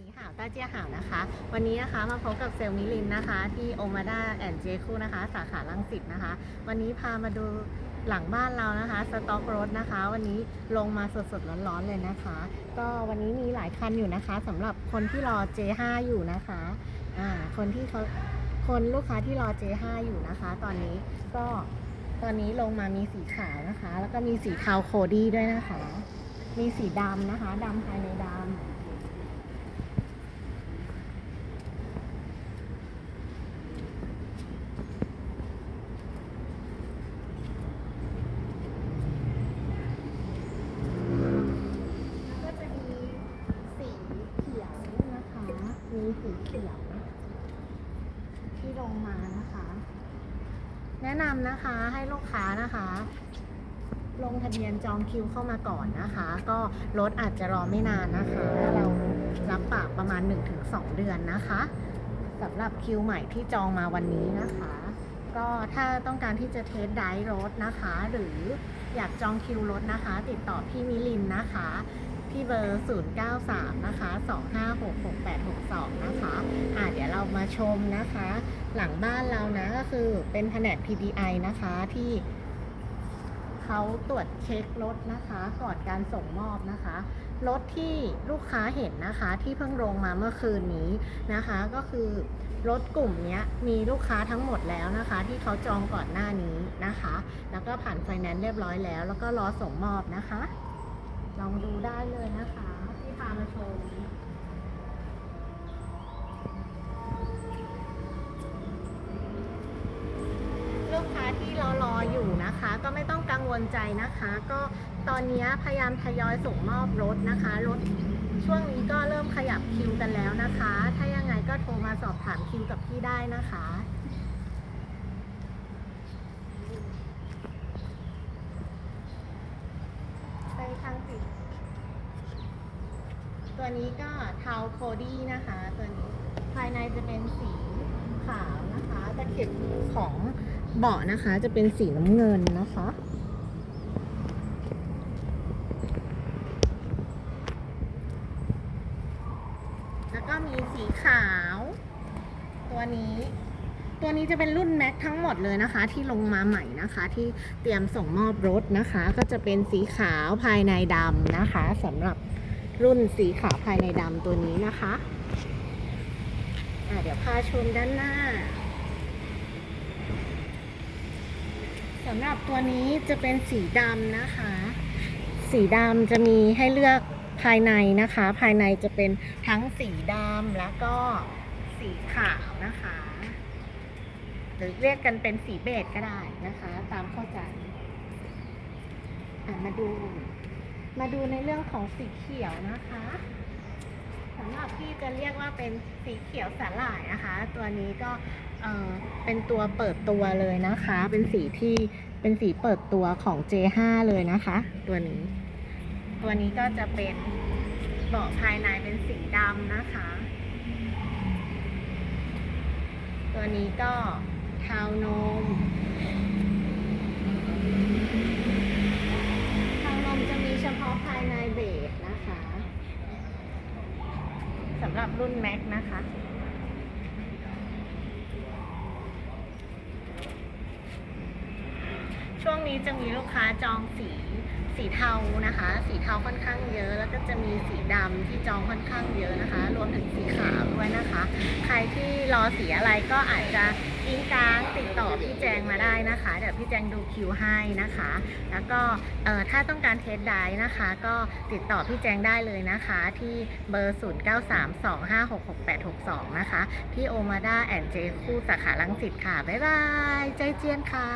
นีห่าวต้าเจี้ยห่าวนะคะ วันนี้นะคะมาพบกับเซลล์มิลินนะคะ ที่โอมาด้าแอนเจคูนะคะ สาขาลังสิตนะคะ วันนี้พามาดูหลังบ้านเรานะคะสต็อกรถนะคะ วันนี้ลงมาสดๆร้อนๆเลยนะคะ ก็วันนี้มีหลายคันอยู่นะคะสำหรับคนที่รอ J5 อยู่นะคะอ่าคนที่เขาคนลูกค้าที่รอ J5 อยู่นะคะ ตอนนี้ก็ตอนนี้ลงมามีสีขาวนะคะ แล้วก็มีสีเทาโคดี้ด้วยนะคะ มีสีดำนะคะดำภายในดำ ก็จะมีสีเขียวนะคะ มี สีเขียวที่ลงมานะคะ แนะนำนะคะให้ลูกค้านะคะ ลงทะเบียนจองคิวเข้ามาก่อนนะคะ ก็รถอาจจะรอไม่นานนะคะ เรารับปากประมาณ 1-2 เดือนนะคะสำหรับคิวใหม่ที่จองมาวันนี้นะคะ ก็ถ้าต้องการที่จะเทสไดรฟ์รถนะคะ หรืออยากจองคิวรถนะคะ ติดต่อพี่มิลินนะคะ ที่เบอร์ 093 นะคะ 2566862 นะคะอ่าเดี๋ยวเรามาชมนะคะ หลังบ้านเรานะก็คือเป็นแผนก PDI นะคะที่เขาตรวจเช็ครถนะคะก่อนการส่งมอบนะคะรถที่ลูกค้าเห็นนะคะที่เพิ่งลงมาเมื่อคืนนี้นะคะ ก็คือรถกลุ่มนี้มีลูกค้าทั้งหมดแล้วนะคะ ที่เขาจองก่อนหน้านี้นะคะ แล้วก็ผ่านไฟแนนซ์เรียบร้อยแล้ว แล้วก็รอส่งมอบนะคะ ลองดูได้เลยนะคะที่พามาชมลูกค้าที่เรารออยู่นะคะ ก็ไม่ต้องกังวลใจนะคะ ก็ตอนนี้พยายามทยอยส่งมอบรถนะคะรถช่วงนี้ก็เริ่มขยับคิวกันแล้วนะคะ ถ้ายังไงก็โทรมาสอบถามคิวกับพี่ได้นะคะ ไปทาง ตัวนี้ก็เทาโคดี้นะคะ ตัวนี้ภายในจะเป็นสีขาวนะคะตะเข็บของเบาะนะคะจะเป็นสีน้ำเงินนะคะแล้วก็มีสีขาว ตัวนี้ ตัวนี้จะเป็นรุ่นแม็กทั้งหมดเลยนะคะ ที่ลงมาใหม่นะคะ ที่เตรียมส่งมอบรถนะคะ ก็จะเป็นสีขาวภายในดำนะคะสำหรับรุ่นสีขาวภายในดำตัวนี้นะคะะเดี๋ยวพาชมด้านหน้าสำหรับตัวนี้จะเป็นสีดำนะคะ สีดำจะมีให้เลือกภายในนะคะ ภายในจะเป็นทั้งสีดำแล้วก็สีขาวนะคะ หรือเรียกกันเป็นสีเบจก็ได้นะคะ ตามเข้าใจมาดู มาดูในเรื่องของสีเขียวนะคะสำหรับพี่จะเรียกว่าเป็นสีเขียวสาหร่ายนะคะ ตัวนี้ก็เออเป็นตัวเปิดตัวเลยนะคะ เป็นสีที่เป็นสีเปิดตัวของ J5 เลยนะคะ ตัวนี้ ตัวนี้ก็จะเป็นเบาะภายในเป็นสีดำนะคะ ตัวนี้ก็ เทานมเทานมจะมีเฉพาะภายในเบสนะคะสำหรับรุ่นแม็กนะคะช่วงนี้จะมีลูกค้าจองสีสีเทานะคะ สีเทาค่อนข้างเยอะ แล้วก็จะมีสีดำที่จองค่อนข้างเยอะนะคะ รวมถึงสีขาวด้วยนะคะ ใครที่รอสีอะไรก็อาจจะ อิงกางติดต่อพี่แจงมาได้นะคะ เดี๋ยวพี่แจงดูคิวให้นะคะ แล้วก็ถ้าต้องการเทสได้นะคะ ก็ติดต่อพี่แจงได้เลยนะคะ ที่เบอร์ 0932566862 นะคะ ที่โอมาด้าแอนเจคู่สาขาลังสิตค่ะ บ๊ายบาย ใจเจียนค่ะ